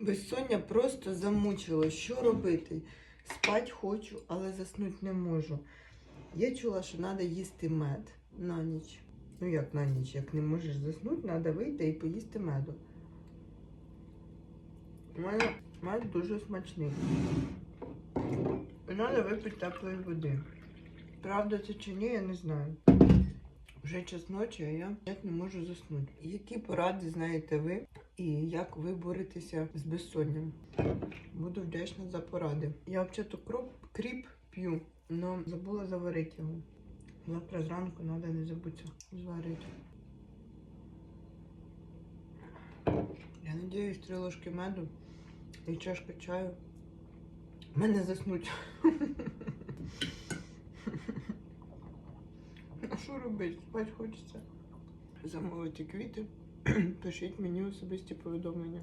Безсоння просто замучило. Що робити? Спать хочу, але заснути не можу. Я чула, що треба їсти мед на ніч. Ну як на ніч, як не можеш заснути, треба вийти і поїсти меду. У мене мед дуже смачний. І треба випити теплої води. Правда це чи ні, я не знаю. Вже час ночі, а я як не можу заснути. Які поради знаєте ви і як ви боретеся з безсонням? Буду вдячна за поради. Я взагалі кроп, кріп п'ю, але забула заварити його. Завтра зранку треба не забути зварити. Я надіюсь, три ложки меду і чашка чаю. Мене заснуть. А що робити? Спать хочеться. Замовити квіти. Пишіть мені особисті повідомлення.